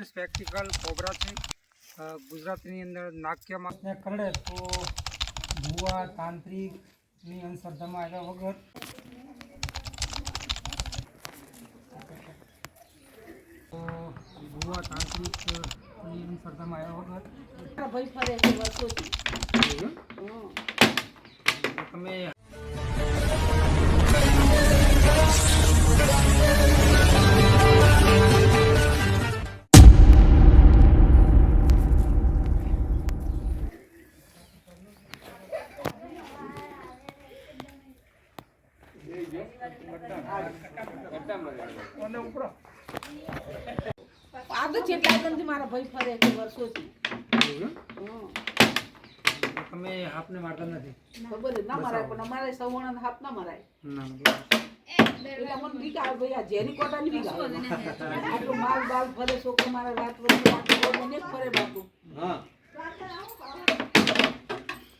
Indian spectacle cobra છે અ, ગુજરાતીની અંદર નાક્યમાં ને કરડે તો ભુવા તાંત્રિકની અંધશ્રદ્ધામાં આવ્યા વગર તો ભુવા તાંત્રિકની અંધશ્રદ્ધામાં આવ્યા વગર મારા ભાઈ ફરે છે વર્ષોથી આદત છે એટલા એકદમથી મારા ભાઈ ફરે છે વર્ષોથી. તો મારતા નથી. ખબર ના મરાય પણ અમારે સવર્ણ ના મરાય.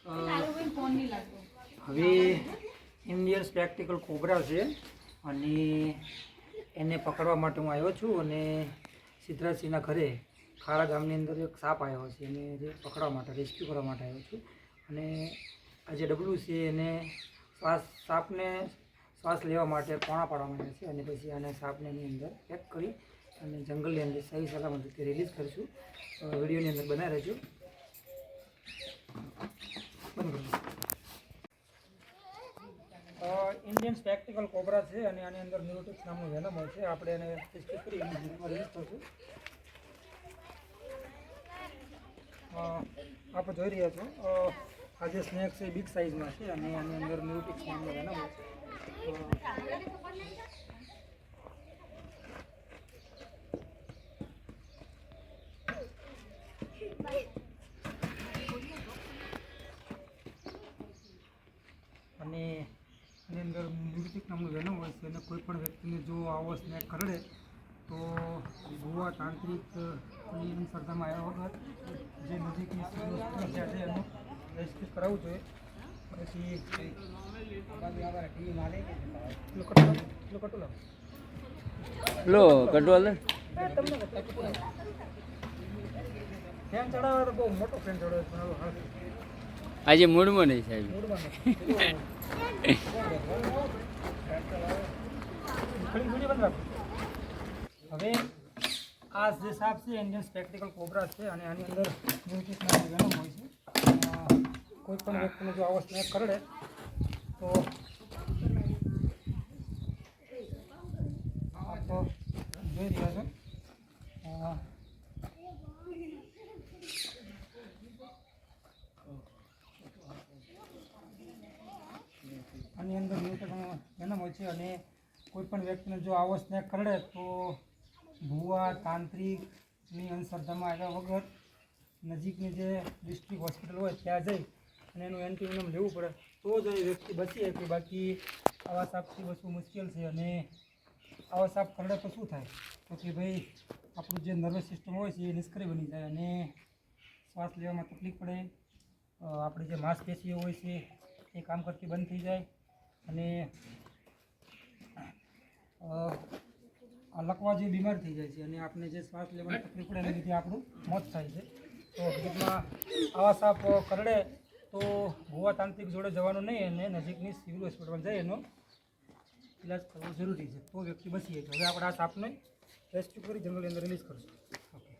આ હવે ઇન્ડિયન સ્પેક્ટિકલ કોબરા છે. અને એને પકડવા માટે હું આવ્યો છું અને સિદ્ધરાજસિંહના ઘરે ખારા ગામની અંદર એક સાપ આવ્યો છે, એને જે પકડવા માટે રેસ્ક્યુ કરવા માટે આવ્યો છું. અને આ જે ડબલું છે એને શ્વાસ, સાપને શ્વાસ લેવા માટે પોણા પાડવામાં આવ્યા છે અને પછી આને સાપને એની અંદર પેક કરી અને જંગલની અંદર સહી સલામત રીતે રિલીઝ કરીશું. વિડીયોની અંદર બનાવી રહેજો. બંધ કરો ઇન્ડિયન સ્પેક્ટિકલ કોબરા છે અને આની અંદર ન્યુરોટિક્સ નામનું વેનમ હોય છે. આપણે એને ટેસ્ટ કરી રિલીઝ કરશું અ, આપ જોઈ રહ્યા છો. આજે જે સ્નેક છે બિગ સાઇઝમાં છે અને આની અંદર ન્યુરોટિક્સ નામનું વેનમ હોય છે. અને એની અંદર મ્યુઝિક નામનું વેનમ હોય છે અને કોઈ પણ વ્યક્તિને જો આવો સ્નેક કરડે તો ગોવા તાંત્રિક અંધશ્રદ્ધામાં આવ્યા વગર જે નજીકની સમસ્યા છે એનું રેસ્ક્યુ કરાવવું જોઈએ. પછી લો કટવાલ ફેન ચડાવે તો બહુ મોટો ફેન ચડાવે આજે મૂડમાં નહીં સાહેબ. હવે આ જે સાપ છે ઇન્ડિયન સ્પેક્ટિકલ કોબરા છે અને આની અંદર મ્યુઝિક વેનમ હોય છે કોઈ પણ વ્યક્તિને જો આવો સ્નેક કરડે, તો આપ જોઈ રહ્યા છો અ, આની અંદર ન્યુટ્રન હોય છે અને કોઈપણ વ્યક્તિને જો આવો સ્નેહ કરડે તો ભુવા, તાંત્રિકની અંધશ્રદ્ધામાં આવ્યા વગર નજીકની જે ડિસ્ટ્રિક્ટ હોસ્પિટલ હોય ત્યાં જઈ અને એનું એન્ટીવિનમ લેવું પડે, તો જ એ વ્યક્તિ બચી શકે. બાકી આવા સાપથી બચવું મુશ્કેલ છે અને આવા સાપ કરડે તો શું થાય? તો કે ભાઈ આપણું જે નર્વસ સિસ્ટમ હોય છે એ નિષ્ક્રિય બની જાય અને શ્વાસ લેવામાં તકલીફ પડે. આપણી જે માંસપેશીઓ હોય છે એ કામ કરતી બંધ થઈ જાય અને આ લકવા જેવી બીમાર થઈ જાય છે અને આપણે જે શ્વાસ લેવાની તકલીફ પડે એના લીધે આપણું મોત થાય છે. તો હકીકતમાં આવા સાપ કરડે તો ગોવા તાંત્રિક જોડે જવાનું નહીં અને નજીકની સિવિલ હોસ્પિટલમાં જઈ એનો ઇલાજ કરવો જરૂરી છે. તો વ્યક્તિ બચી શકે હવે આપણે આ સાપને રેસ્ક્યુ કરી જંગલની અંદર રિલીઝ કરશું. ઓકે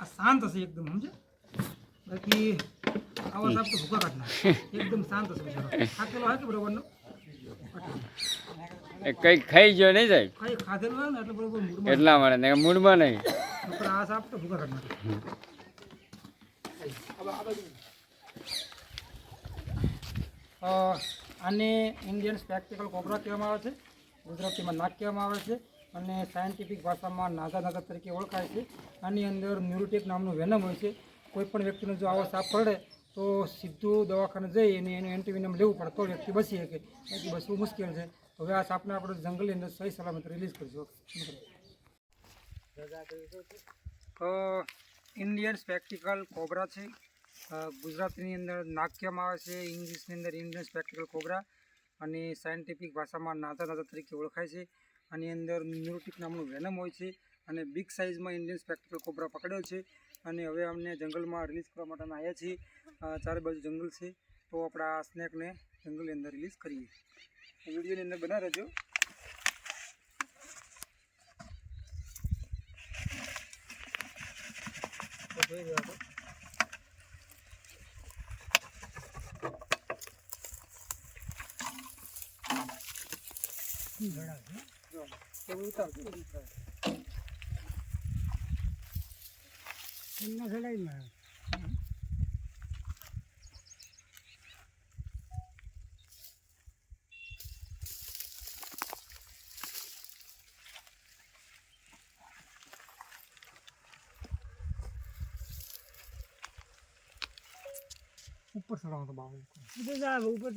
આ શાંત હશે એકદમ સમજે બાકી તો ભૂકા કાઢ નાખે એકદમ શાંત હશે બિચારો થાકેલો હોય કે બરોબરનો એ ખાઈ ગયો નહીં સાહેબ કઈ ખાધેલું હોય ને એટલે બરોબર મૂડમાં એટલા માટે ને મૂડમાં નહીં. આ સાપ તો આને ઇન્ડિયન સ્પેક્ટિકલ કોબરા કહેવામાં આવે છે. ગુજરાતીમાં નાક કહેવામાં આવે છે. અને સાયન્ટિફિક ભાષામાં નાગા નાગા તરીકે ઓળખાય છે. આની અંદર ન્યુરોટેક નામનું વેનમ હોય છે. કોઈ પણ વ્યક્તિને જો આવો સાપ કરડે તો સીધું દવાખાને જઈ અને એનું એન્ટીવિનમ લેવું પડે, તો વ્યક્તિ બચી શકે. બાકી બચવું મુશ્કેલ છે. હવે આ સાપને આપણે જંગલની અંદર સહી સલામત રિલીઝ કરીશું. તો ઇન્ડિયન સ્પેક્ટિકલ કોબરા છે. ગુજરાતની અંદર કહેવામાં આવે છે ઇંગ્લિશની અંદર ઇન્ડિયન સ્પેક્ટિકલ કોબરા અને સાયન્ટિફિક ભાષામાં નાતા નાતા તરીકે ઓળખાય છે. આની અંદર ન્યુરોટિક નામનું વેનમ હોય છે અને બિગ સાઇઝમાં ઇન્ડિયન સ્પેક્ટિકલ કોબરા પકડ્યો છે. અને હવે અમને જંગલમાં રિલીઝ કરવા માટે આવ્યા છીએ. ચારે બાજુ જંગલ છે તો આપણે આ સ્નેકને જંગલની અંદર રિલીઝ કરીએ વિડીયોની અંદર બના રહેજો તો જોઈ રહ્યા છો જો, એવું ઉતારજો, એવું ઉતારજો. ઉપર ચડાવવાનો બાબુ ઉપર